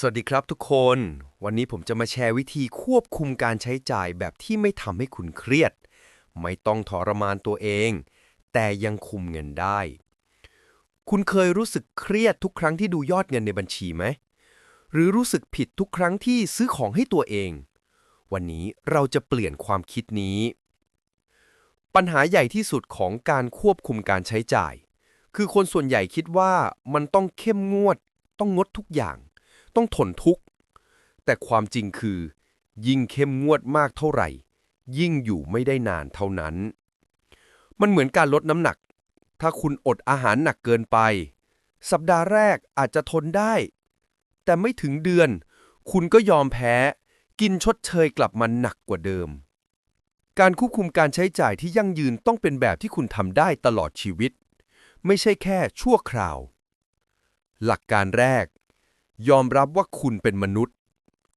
สวัสดีครับทุกคน วันนี้ผมจะมาแชร์วิธีควบคุมการใช้จ่ายแบบที่ไม่ทำให้คุณเครียด ไม่ต้องทรมานตัวเอง แต่ยังคุมเงินได้ คุณเคยรู้สึกเครียดทุกครั้งที่ดูยอดเงินในบัญชีไหม หรือรู้สึกผิดทุกครั้งที่ซื้อของให้ตัวเอง วันนี้เราจะเปลี่ยนความคิดนี้ ปัญหาใหญ่ที่สุดของการควบคุมการใช้จ่าย คือคนส่วนใหญ่คิดว่ามันต้องเข้มงวด ต้องงดทุกอย่าง ต้องทนทุกข์ แต่ความจริงคือ ยิ่งเข้มงวดมากเท่าไหร่ ยิ่งอยู่ไม่ได้นานเท่านั้น มันเหมือนการลดน้ำหนัก ถ้าคุณอดอาหารหนักเกินไป สัปดาห์แรกอาจจะทนได้ แต่ไม่ถึงเดือน คุณก็ยอมแพ้ กินชดเชยกลับมาหนักกว่าเดิม การควบคุมการใช้จ่ายที่ยั่งยืนต้องเป็นแบบที่คุณทำได้ตลอดชีวิต ไม่ใช่แค่ชั่วคราวหลักการแรก ยอมรับว่าคุณเป็นมนุษย์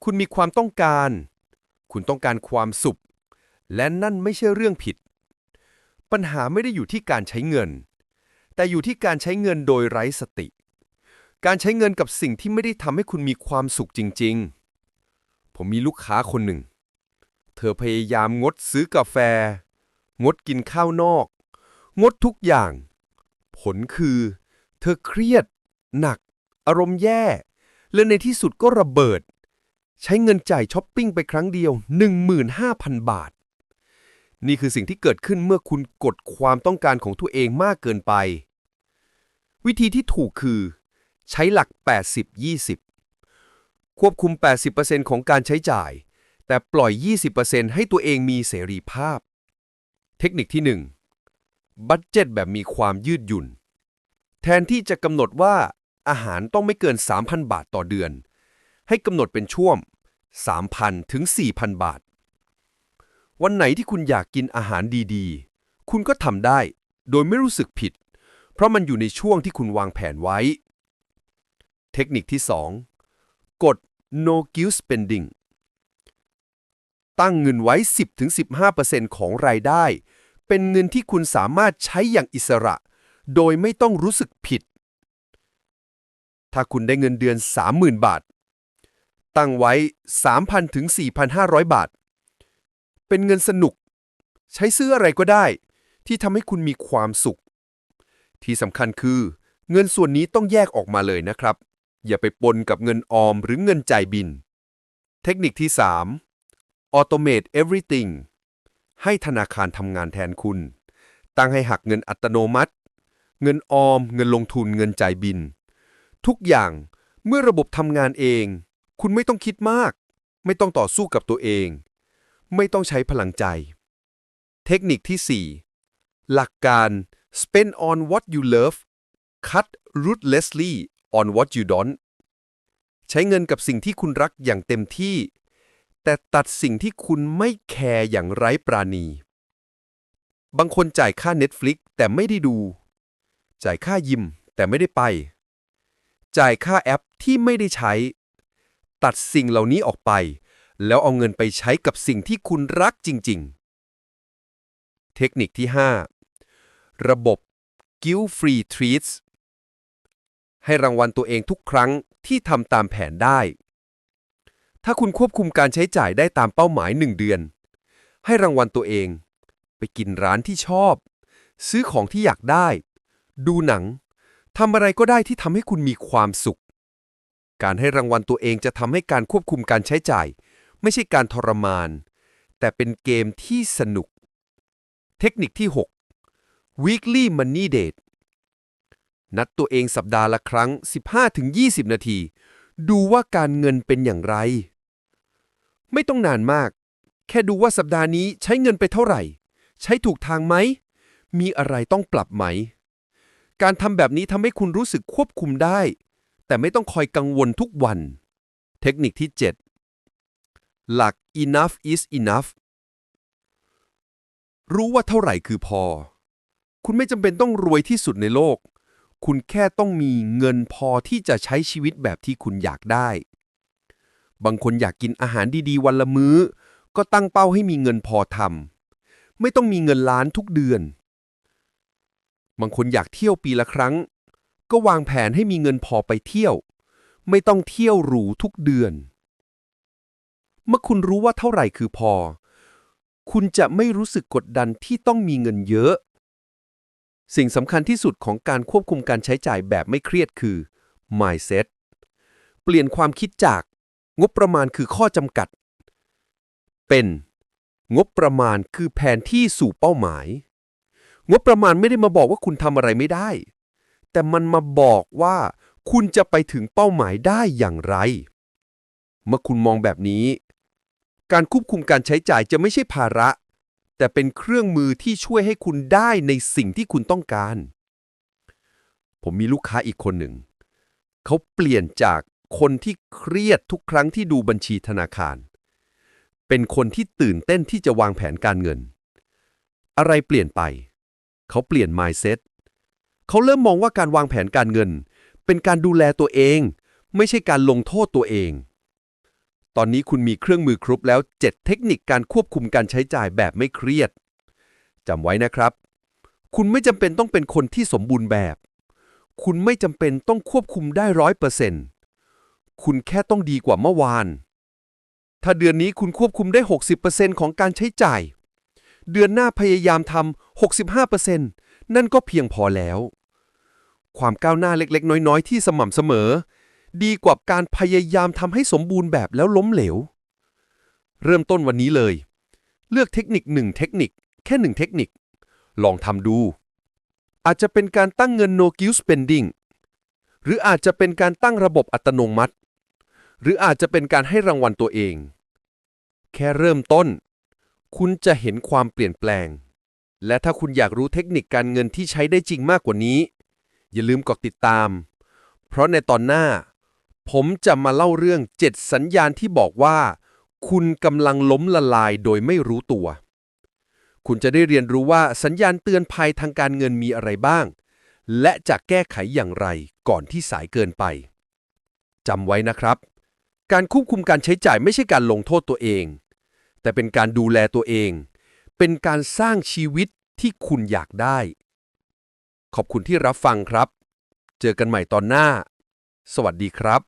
คุณมีความต้องการ คุณต้องการความสุข และนั่นไม่ใช่เรื่องผิด ปัญหาไม่ได้อยู่ที่การใช้เงิน แต่อยู่ที่การใช้เงินโดยไร้สติ การใช้เงินกับสิ่งที่ไม่ได้ทำให้คุณมีความสุขจริง ๆ ผมมีลูกค้าคนหนึ่ง เธอพยายามงดซื้อกาแฟ งดกินข้าวนอก งดทุกอย่าง ผลคือ เธอเครียด หนัก อารมณ์แย่ และในที่สุดก็ระเบิด ใช้เงินจ่ายช้อปปิ้งไปครั้งเดียว 15,000 บาท นี่คือสิ่งที่เกิดขึ้นเมื่อคุณกดความต้องการของตัวเองมากเกินไป วิธีที่ถูกคือ ใช้หลัก 80-20 ควบคุม 80%ของการใช้จ่าย แต่ปล่อย 20%ให้ตัวเองมีเสรีภาพ เทคนิคที่ 1บัดเจ็ตแบบมีความยืดหยุ่น แทนที่จะกำหนดว่า อาหารต้องไม่เกิน 3,000 บาทต่อเดือน ให้กำหนดเป็นช่วง 3,000 ถึง 4,000 บาท วันไหนที่คุณอยากกินอาหารดีๆ คุณก็ทำได้ โดยไม่รู้สึกผิด เพราะมันอยู่ในช่วงที่คุณวางแผนไว้ เทคนิคที่ 2 กด no guilt spending ตั้งเงินไว้ 10-15%ของรายได้ เป็นเงินที่คุณสามารถใช้อย่างอิสระ โดยไม่ต้องรู้สึกผิด ถ้าคุณได้เงินเดือน 30,000 บาท ตั้งไว้ 3,000 ถึง 4,500 บาท เป็นเงินสนุก ใช้ซื้ออะไรก็ได้ ที่ทำให้คุณมีความสุข ที่สำคัญคือ เงินส่วนนี้ต้องแยกออกมาเลยนะครับ อย่าไปปนกับเงินออมหรือเงินจ่ายบิน เทคนิคที่ 3 Automate everything ให้ธนาคารทำงานแทนคุณ ตั้งให้หักเงินอัตโนมัติ เงินออม เงินลงทุน เงินจ่ายบิน ทุกอย่างเมื่อระบบทำงานเอง คุณไม่ต้องคิดมาก ไม่ต้องต่อสู้กับตัวเอง ไม่ต้องใช้พลังใจ เทคนิคที่ 4 หลักการ spend on what you love cut ruthlessly on what you don't ใช้เงินกับสิ่งที่คุณรักอย่างเต็มที่ แต่ตัดสิ่งที่คุณไม่แคร์อย่างไร้ปราณี บางคนจ่ายค่า Netflix แต่ไม่ได้ดู จ่ายค่ายิมแต่ไม่ได้ไป จ่ายค่าแอปที่ไม่ได้ใช้ ตัดสิ่งเหล่านี้ออกไป แล้วเอาเงินไปใช้กับสิ่งที่คุณรักจริง ๆ เทคนิคที่ 5 ระบบ Guilt Free Treats ให้รางวัลตัวเองทุกครั้งที่ทำตามแผนได้ ถ้าคุณควบคุมการใช้จ่ายได้ตามเป้าหมาย1เดือน ให้รางวัลตัวเอง ไปกินร้านที่ชอบ ซื้อของที่อยากได้ ดูหนัง ทำอะไรก็ได้ที่ทำให้คุณมีความสุข การให้รางวัลตัวเองจะทำให้การควบคุมการใช้จ่าย ไม่ใช่การทรมาน แต่เป็นเกมที่สนุก เทคนิคที่ 6 weekly money date นัดตัวเองสัปดาห์ละครั้ง 15-20 นาที ดูว่าการเงินเป็นอย่างไร ไม่ต้องนานมาก แค่ดูว่าสัปดาห์นี้ใช้เงินไปเท่าไหร่ ใช้ถูกทางไหม มีอะไรต้องปรับไหม การทำแบบนี้ทำให้คุณรู้สึกควบคุมได้ แต่ไม่ต้องคอยกังวลทุกวัน เทคนิคที่ 7 หลัก enough is enough รู้ว่าเท่าไหร่คือพอ คุณไม่จำเป็นต้องรวยที่สุดในโลก คุณแค่ต้องมีเงินพอที่จะใช้ชีวิตแบบที่คุณอยากได้ บางคนอยากกินอาหารดีๆ วันละมื้อ ก็ตั้งเป้าให้มีเงินพอทำไม่ต้องมีเงินล้านทุกเดือน บางคนอยากเที่ยวปีละครั้ง ก็วางแผนให้มีเงินพอไปเที่ยว ไม่ต้องเที่ยวหรูทุกเดือน เมื่อคุณรู้ว่าเท่าไหร่คือพอ คุณจะไม่รู้สึกกดดันที่ต้องมีเงินเยอะ สิ่งสำคัญที่สุดของการควบคุมการใช้จ่ายแบบไม่เครียดคือ mindset เปลี่ยนความคิดจากงบประมาณคือข้อจำกัด เป็น งบประมาณคือแผนที่สู่เป้าหมาย งบประมาณไม่ได้มาบอกว่าคุณทำอะไรไม่ได้ แต่มันมาบอกว่าคุณจะไปถึงเป้าหมายได้อย่างไร เมื่อคุณมองแบบนี้ การควบคุมการใช้จ่ายจะไม่ใช่ภาระ แต่เป็นเครื่องมือที่ช่วยให้คุณได้ในสิ่งที่คุณต้องการ ผมมีลูกค้าอีกคนหนึ่ง เขาเปลี่ยนจากคนที่เครียดทุกครั้งที่ดูบัญชีธนาคาร เป็นคนที่ตื่นเต้นที่จะวางแผนการเงิน อะไรเปลี่ยนไป เขาเปลี่ยน mindset เขาเริ่มมองว่าการวางแผนการเงิน เป็นการดูแลตัวเอง ไม่ใช่การลงโทษตัวเอง ตอนนี้คุณมีเครื่องมือครบแล้ว 7 เทคนิคการควบคุมการใช้จ่ายแบบไม่เครียดจำไว้นะครับ คุณไม่จำเป็นต้องเป็นคนที่สมบูรณ์แบบ คุณไม่จำเป็นต้องควบคุมได้ร้อยเปอร์เซ็นต์คุณแค่ต้องดีกว่าเมื่อวาน ถ้าเดือนนี้คุณควบคุมได้ 60%ของการใช้จ่าย เดือนหน้าพยายามทำ65%นั่นก็เพียงพอแล้ว ความก้าวหน้าเล็กๆ น้อยๆ ที่สม่ำเสมอ ดีกว่าการพยายามทำให้สมบูรณ์แบบแล้วล้มเหลว เริ่มต้นวันนี้เลย เลือกเทคนิคหนึ่งเทคนิค แค่หนึ่งเทคนิค ลองทำดู อาจจะเป็นการตั้งเงิน no guilt spending หรืออาจจะเป็นการตั้งระบบอัตโนมัติ หรืออาจจะเป็นการให้รางวัลตัวเอง แค่เริ่มต้น คุณจะเห็นความเปลี่ยนแปลง และถ้าคุณอยากรู้เทคนิคการเงินที่ใช้ได้จริงมากกว่านี้ อย่าลืมกดติดตาม เพราะในตอนหน้า ผมจะมาเล่าเรื่อง 7 สัญญาณที่บอกว่า คุณกำลังล้มละลายโดยไม่รู้ตัว คุณจะได้เรียนรู้ว่าสัญญาณเตือนภัยทางการเงินมีอะไรบ้าง และจะแก้ไขอย่างไรก่อนที่สายเกินไปจำไว้นะครับ การควบคุมการใช้จ่ายไม่ใช่การลงโทษตัวเอง แต่เป็นการดูแลตัวเอง เป็นการสร้างชีวิตที่คุณอยากได้ ขอบคุณที่รับฟังครับ เจอกันใหม่ตอนหน้า สวัสดีครับ